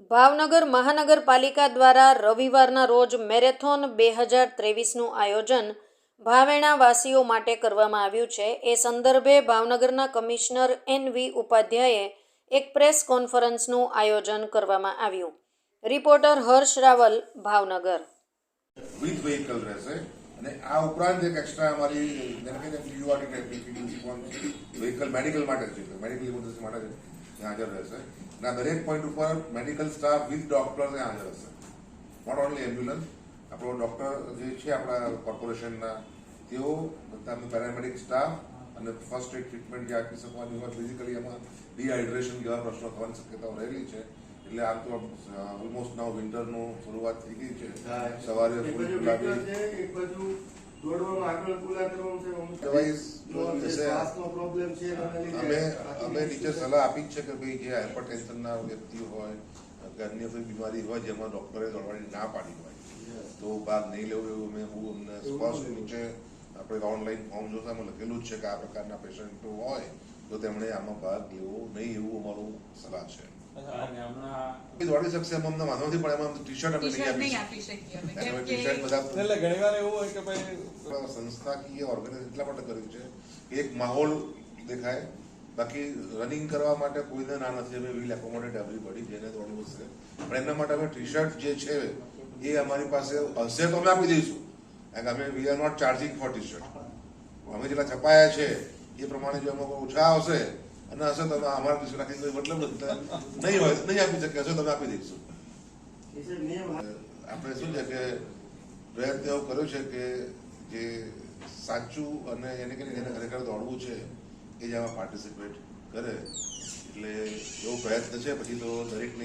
ભાવનગર મહાનગરપાલિકા દ્વારા રવિવારના રોજ મેરેથોન બે હજાર ત્રેવીસનું આયોજન ભાવેણાવાસીઓ માટે કરવામાં આવ્યું છે. એ સંદર્ભે ભાવનગરના કમિશનર એન વી ઉપાધ્યાયે એક પ્રેસ કોન્ફરન્સનું આયોજન કરવામાં આવ્યું. Reporter Harsh Raval, Bhavnagar. With vehicle રહેશે અને આ ઉપરાંત એક એક્સ્ટ્રા અમારી ટાઈપની પીડીસી મેડિકલ માટે છે. મેડિકલ ઇમરજન્સી માટે હાજર રહેશે. અને આ દરેક પોઈન્ટ ઉપર મેડિકલ સ્ટાફ વિથ ડોક્ટર ત્યાં હાજર હશે. નોટ ઓનલી એમ્બ્યુલન્સ આપણો ડોક્ટર જે છે આપણા કોર્પોરેશનના તેઓ બધા પેરામેડિક સ્ટાફ અને ફર્સ્ટ એડ ટ્રીટમેન્ટ જે આપી શકવાની હોય ફિઝિકલી એમાં ડિહાઇડ્રેશન જેવા પ્રશ્નો થવાની શક્યતાઓ રહેલી છે. એટલે આમ તો ઓલમોસ્ટ નાવ વિન્ટરનું શરૂઆત થઈ ગઈ છે. સવારે ફૂલ ગુલાબી આગળ કરવાનું છે. શ્વાસનો છે અમે અમે નીચે સલાહ આપી જ છે કે ભાઈ જે હાઇપરટેન્શનના વ્યક્તિ હોય અન્ય કોઈ બીમારી હોય જેમાં ડોક્ટરે દોડવાની ના પાડી હોય તો ભાગ નહીં લેવો એવું અમે બહુ અમને સ્પષ્ટ નીચે આપણે ઓનલાઈન ફોર્મ જોતા એમાં લખેલું જ છે કે આ પ્રકારના પેશન્ટો હોય તો તેમણે આમાં ભાગ લેવો નહીં એવું અમારું સલાહ છે દોડી શકશે એમ અમને વાંધો નથી પણ એમાં ટી શર્ટ અમે નહીં આપી શકીએ ટી શર્ટ બધા એટલે ઘણી વાર એવું હોય કે ભાઈ સંસ્થાકીય ઓર્ગેનાઇઝ એટલા માટે કર્યું છે એક માહોલ દેખાય. બાકી રનિંગ કરવા માટે કોઈને ના નથી અમે વિલ એકોમોડેટ એવરીબડી જેને દોડવું છે. પણ એના માટે અમે ટી શર્ટ જે છે એ અમારી પાસે હશે તો અમે આપી દઈશું. કારણ કે અમે we are not charging for T shirt અમે જેટલા છપાયા છે એ પ્રમાણે જો અમુક ઓછા આવશે અને હશે તમે અમે અમારા શર્ટ રાખી કોઈ મતલબ નહીં હોય નહીં આપી શકે હશે તમે આપી દઈશું. આપણે શું છે કે પ્રયત્ન એવો કર્યો છે કે જે સાચું અને એને કે જેને ખરેખર દોડવું છે એ જ આમાં પાર્ટિસિપેટ કરે. એટલે એવો પ્રયત્ન છે પછી તો દરેકને